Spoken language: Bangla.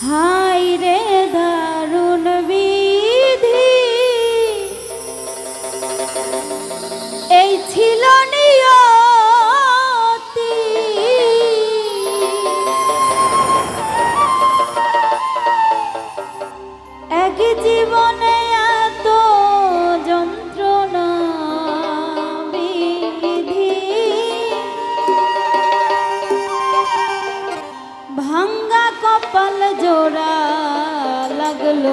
Huh. ভাঙ্গা কপাল জোড়া লাগল।